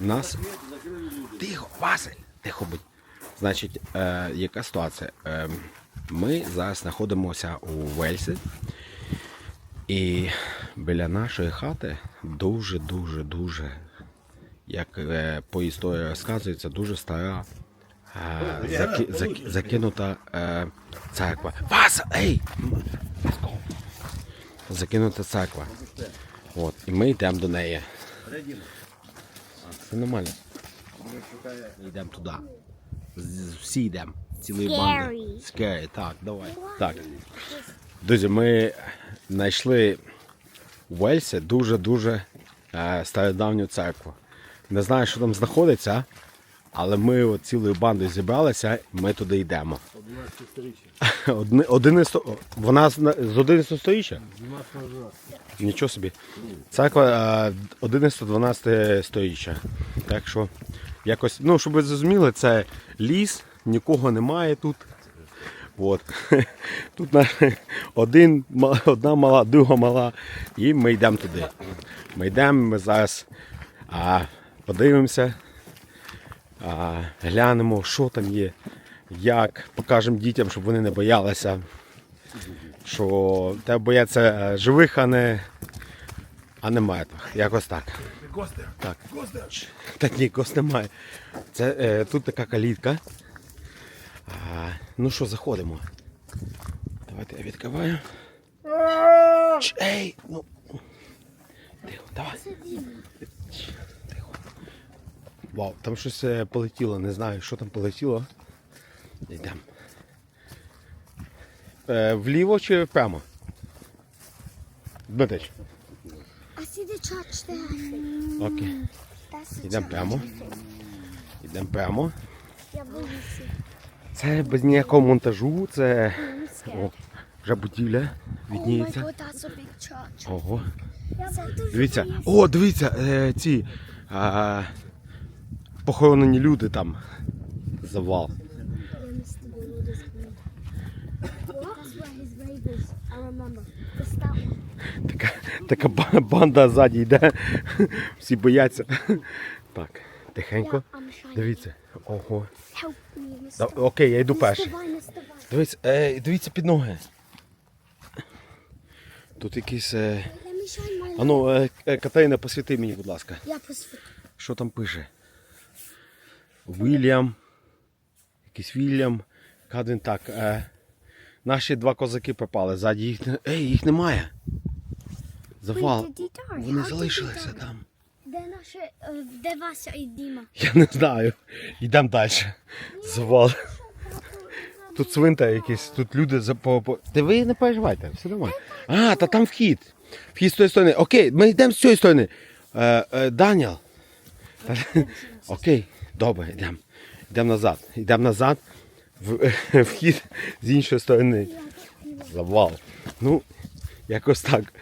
нас. Тихо, Василь! Тихо будь. Значить, е, яка ситуація? Е, ми зараз знаходимося у Вельсі. І біля нашої хати дуже-дуже дуже, як е, по історії розказується, дуже стара е, заки, заки- закинута е, церква. Васа, ей! Закинута церква. От, і ми йдемо до неї. Все нормально. Йдемо туди. Всі йдемо. Цілої банди. Scary. Так, давай. Так. Друзі, ми знайшли в Вельсі дуже-дуже е, стародавню церкву. Не знаю, що там знаходиться, але ми от цілою бандою зібралися, ми туди йдемо. 11 сторіччя. Одни, 11, вона з, з 11 сторіччя? Нічого собі. Церква е, 11-12 сторіччя. Так що, якось, ну, щоб ви зрозуміли, це ліс, нікого немає тут. От. Тут один, одна мала, друга мала, і ми йдемо туди. Ми йдемо, ми зараз а, подивимося, глянемо, що там є, як, покажемо дітям, щоб вони не боялися. Що треба бояться е, живих, а не, а не мертвих. Якось так. Так. Та ні, кос немає. Це, е, тут така калітка. А, ну що, заходимо. Давайте я відкриваю. Ей! Ну. Тихо, давай. Вау, там щось е, полетіло, не знаю, що там полетіло. Йдемо. Е, вліво чи прямо? Дмитрич. I see the. Окей. Йдемо прямо. Йдемо прямо. Я боюся. Це без ніякого монтажу, це о, вже будівля відніється. Ого. Дивіться. О, дивіться, е, ці а, похоронені люди там. Завал. Така, така ба- банда ззаді йде. Всі бояться. Так, тихенько. Дивіться. Ого. Да, окей, я йду перший. Дивіться, е, дивіться під ноги. Тут якийсь. Е, ану, е, е, Катерина, посвіти мені, будь ласка. Я посвітлю. Що там пише? Вільям. Якийсь Вільям. Кадвін так. Е, наші два козаки пропали. Ззаді їх. не- Ей, їх немає. Завал. Вони залишилися там. Де наші, е, де Вася і Діма? Я не знаю. Йдемо далі. Завал. Тут цвинтар якийсь, тут люди за по, по... Та ви не переживайте, все нормально. А, та там вхід. Вхід з тої сторони. Окей, ми йдемо з цієї сторони. Е, е, Даніел. Та- Окей, добре, йдемо. Йдемо назад. Йдемо назад. В, вхід з іншої сторони. Завал. Ну, якось так.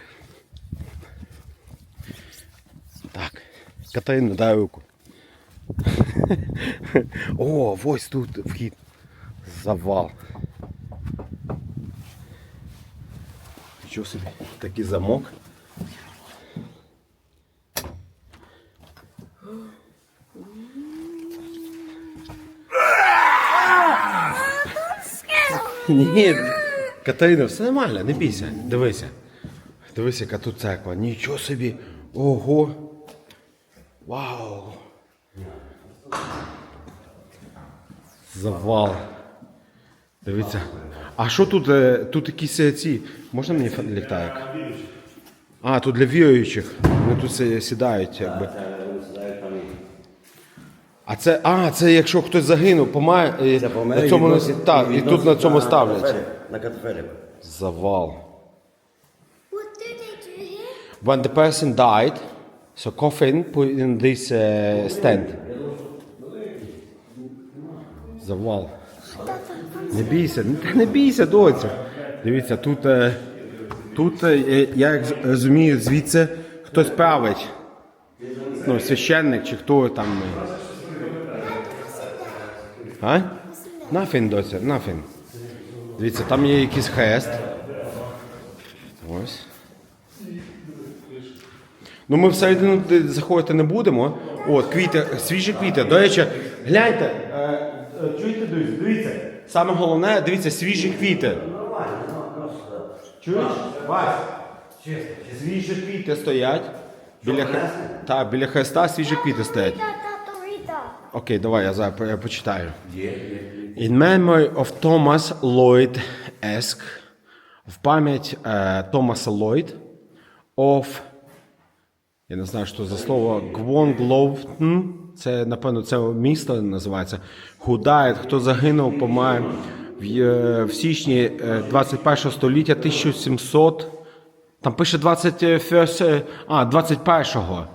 Так. Катерина, дай руку. О, ось тут вхід. Завал. Нічого собі. Такий замок. Ні, Катерина, все нормально, не бійся. Дивися. Дивися, яка тут церква. Нічого собі. Ого. Вау. Завал. Дивіться. А що тут? е, Тут якісь е, ці. Можна мені ліхтарик? А, тут для віруючих. Вони тут сі- сідають, якби. А це, а, це якщо хтось загинув, помає, і Це помер, на цьому, відносять- так, і тут на цьому ставлять. катафелі, На катафелі. Завал. What do they do here? When the person died, so coffin put in this uh, stand. Завал. Не бійся, не, та не бійся, доцю. Дивіться, тут, е, тут е, я як з- розумію, звідси хтось править. Ну, священник чи хто там. е. А? Nothing, доця, nothing. Дивіться, там є якийсь хрест. Ось. Ну ми всередину заходити не будемо. От, квіти, свіжі квіти. До речі, гляньте, е, е, чуєте, друзі, дивіться. Саме головне, дивіться, свіжі квіти. Чуєш? Вась? Свіжі квіти стоять. Біля, та, біля хреста свіжі квіти стоять. Окей, давай я зараз я почитаю. In memory of Thomas Lloyd Esk, в пам'ять е, Томаса Ллойд, of, я не знаю, що за слово, Гвонгловтн, це, напевно, це місто називається, who died, хто загинув, помер в, е, в січні е, 21 століття 1700, там пише 21, а, 21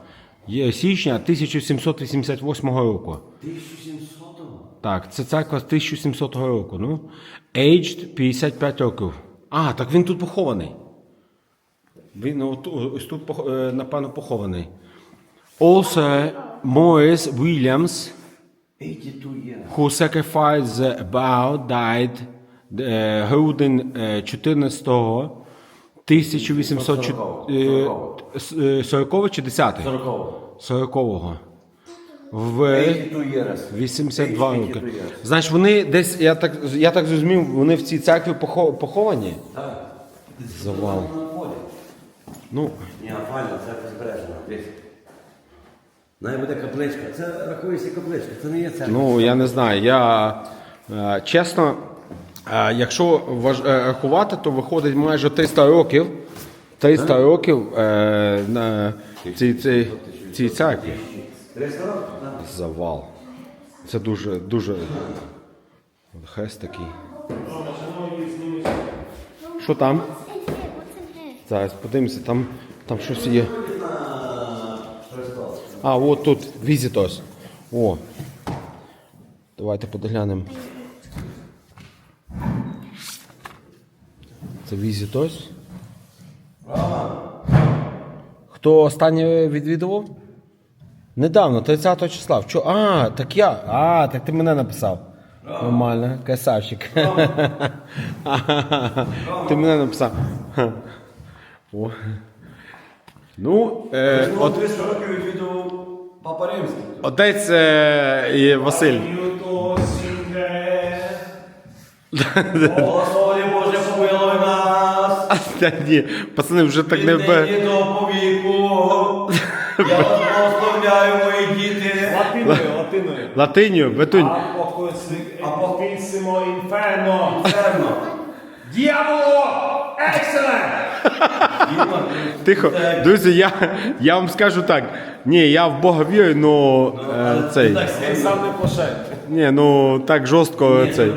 є січня 1788 року. 1700-го? Так, це церква з 1700 року. Ну, aged 55 років. А, так він тут похований. Він ось тут, е, напевно, похований. Also, Morris Williams, who sacrificed the bow, died е, грудень е, 14 1840 чи 10 40-го. 40-го. В 82 years. 82 роки. Знаєш, вони десь, я так, я так зрозумів, вони в цій церкві поховані. Так. Завал. Ну, Ні, файно, це збережено. Дивись. Навіть буде капличка. Це рахується капличка, це не є церква. ну я не знаю. Я е, чесно, е, якщо е, рахувати, то виходить майже 300 років. 300 років е, на цій, цій, цій церкві. 300 років? Так. Завал. Це дуже, дуже. Хрест такий. Що там? Зараз подивимося, там, там щось є. А, от тут Visitors. О. Давайте подглянемо. Це Visitors. Хто останнє відвідував? Недавно, 30 числа. Вчо... А, так я. А, так ти мене написав. Нормально, красавчик. Ти мене написав. О. Ну, е, от, 300 років відвідував Папа Римський. отець е, і Василь. Господи Боже, помилуй нас. Та ні, пацани вже так не Від бе. нині до повіку. Я вас благословляю, мої діти. Латиною, латиною. Латиню, бетунь. Апокрисимо інферно. Певно. Діаволо! Екселент! Тихо. Друзі, я, я вам скажу так. Ні, я в Бога вірю, но е, цей. Він сам не пошед. Ні, ну так жорстко цей.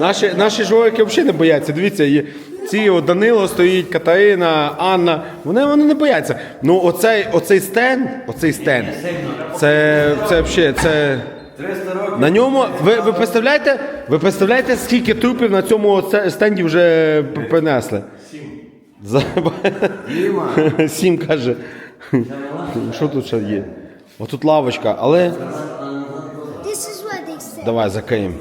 Наші, наші жовики взагалі не бояться. Дивіться, є- ці от Данило стоїть, Катерина, Анна. Вони, вони не бояться. Ну, оцей, оцей стенд, оцей стенд, це, це взагалі, це. На ньому, ви, ви представляєте, ви представляєте, скільки трупів на цьому стенді вже принесли? Сім. Сім каже. Що тут ще є? Отут лавочка, але. This is where they sit. Давай закриємо.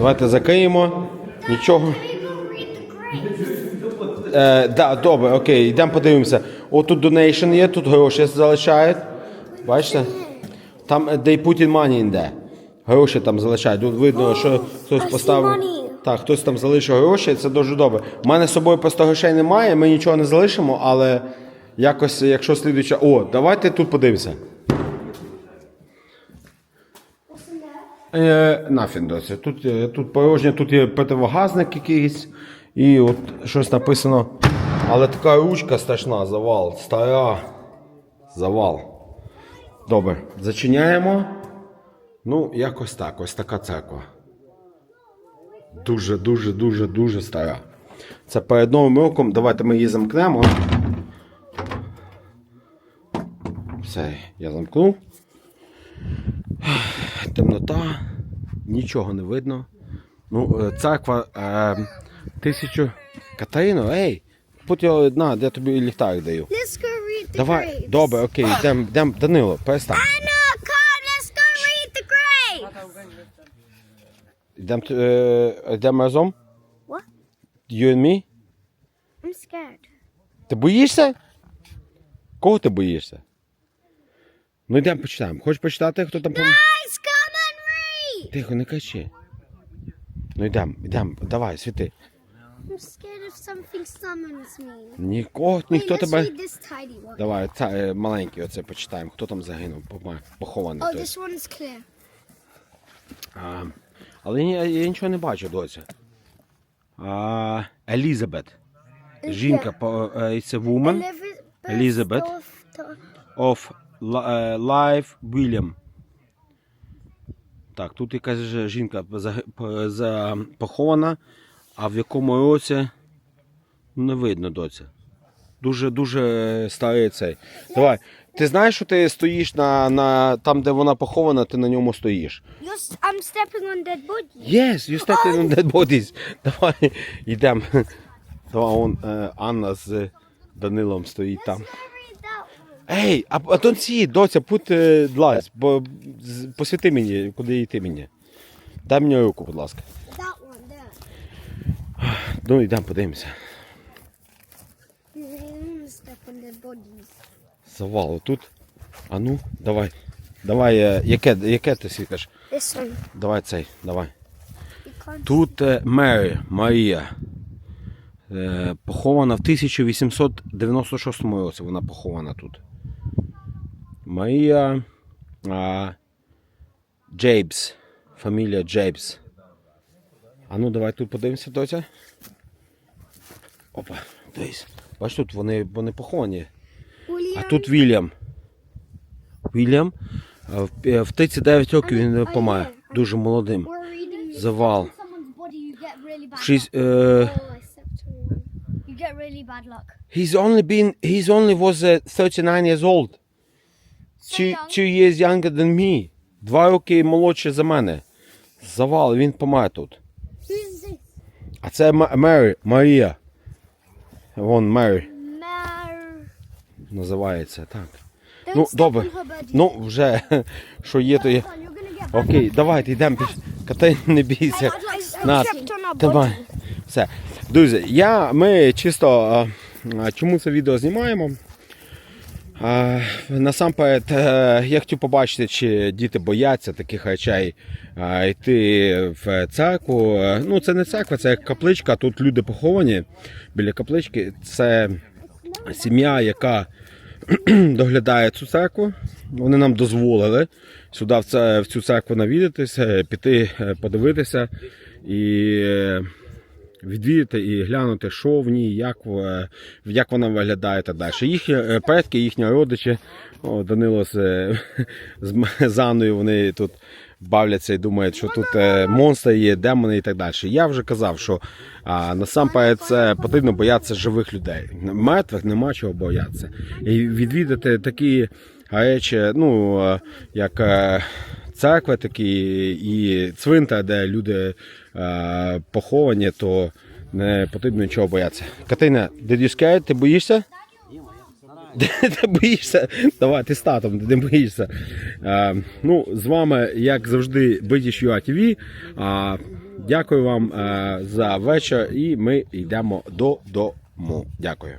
Давайте закриємо. Нічого. Е, да, добре, окей, йдемо подивимося. О, тут donation є, тут гроші залишають. Бачите? Там е, they put in money in there. Гроші там залишають. Тут видно, що хтось поставив. Так, хтось там залишив гроші, це дуже добре. У мене з собою просто грошей немає, ми нічого не залишимо, але якось, якщо слідуюча. О, давайте тут подивимося. What's in there? Е, Нафін доці. Тут, е, тут порожньо, тут є противогазник якийсь, і от щось написано. Але така ручка страшна, завал, стара. Завал. Добре, зачиняємо. Ну, якось так, ось така церква. Дуже, дуже, дуже, дуже стара. Це перед новим роком. Давайте ми її замкнемо. Все, я замкнув. Темнота, нічого не видно. Ну, е, церква е, тисячу. Катерино, ей! Будь його на, я тобі ліхтарик даю. Let's go read the Давай, graves. добре, окей, йдемо, йдем, Данило, перестань. Anna, come, let's go read the grave. Йдемо е, йдем разом? What? You and me? I'm scared. Ти боїшся? Кого ти боїшся? Ну йдемо почитаємо. Хочеш почитати, хто там пом... Read! Тихо, не кричи. Ну йдемо, йдемо, давай, світи. I'm scared if something summons me. Нікого, ніхто Wait, let's тебе. read this tidy one. Давай, це е, маленький оце почитаємо. Хто там загинув, пома- похований. Oh, той. this one's clear. А, але я, я нічого не бачу. А, Елізабет. Жінка, по, е, it's a woman Elizabeth. Elizabeth. of Li- е, Life William. Так, тут якась жінка за, похована, а в якому році ну, не видно доця. Дуже дуже старий цей. Давай. Ти знаєш, що ти стоїш на, на там, де вона похована, ти на ньому стоїш. You're, I'm stepping on dead body. Yes, you stepped in dead bodies. Давай, йдемо. Давай, он, е, Анна з Данилом стоїть там. Let's read that one. Ей, а, а see, доця, uh, lights, бо з- посвіти мені, куди йти мені. Дай мені руку, будь ласка. That one there. Ну, йдемо, подивимося. Step on bodies. Завал тут. А ну, давай. Давай, е, яке, яке ти? This one. Давай цей, давай. You can't. Тут е, Мері, Марія. Е, похована в 1896 році. Вона похована тут. Марія а, Джейбс. Фамілія Джейбс. А ну давай тут подивимося, доця. Опа, дивись. Бач тут вони, вони поховані. А тут Вільям. Вільям. В, е, в 39 років він А, помер. Дуже молодим. Завал. Really bad luck. He's only been he's only was uh, 39 years old. Two, two years younger than me. Два роки молодше за мене. Завал, він помер тут. Who's this? А це Мері, Марія. Вон Мері Mar. називається так. Don't Ну, step добре. on her body. Ну, вже що є, то є. Come on, you're gonna get bad Окей, давайте йдемо. Катай, не бійся. На, давай. Все. Друзі, я, ми чисто а, а, чому це відео знімаємо? Насамперед, е, я хотів побачити, чи діти бояться таких речей йти в церкву. Ну, це не церква, це капличка. Тут люди поховані біля каплички. Це сім'я, яка доглядає цю церкву. Вони нам дозволили сюди в цю церкву навідатися, піти е, подивитися і е, відвідати і глянути, що в ній, як, як вона виглядає і так далі. Їхні е, предки, їхні родичі, о, Данило з, е, з з Анною, вони тут бавляться і думають, що тут е, монстри є, демони і так далі. Я вже казав, що а, насамперед це потрібно боятися живих людей. Мертвих нема чого боятися. І відвідати такі речі, ну, е, як е, церкви такі і цвинтар, де люди е, поховані, то не потрібно нічого боятися. Катерина, did you scared? Ти боїшся? Ти боїшся? Давай, ти з татом, ти не боїшся. Е, ну, з вами, як завжди, British UA. А, дякую вам е, за вечір і ми йдемо додому. Дякую.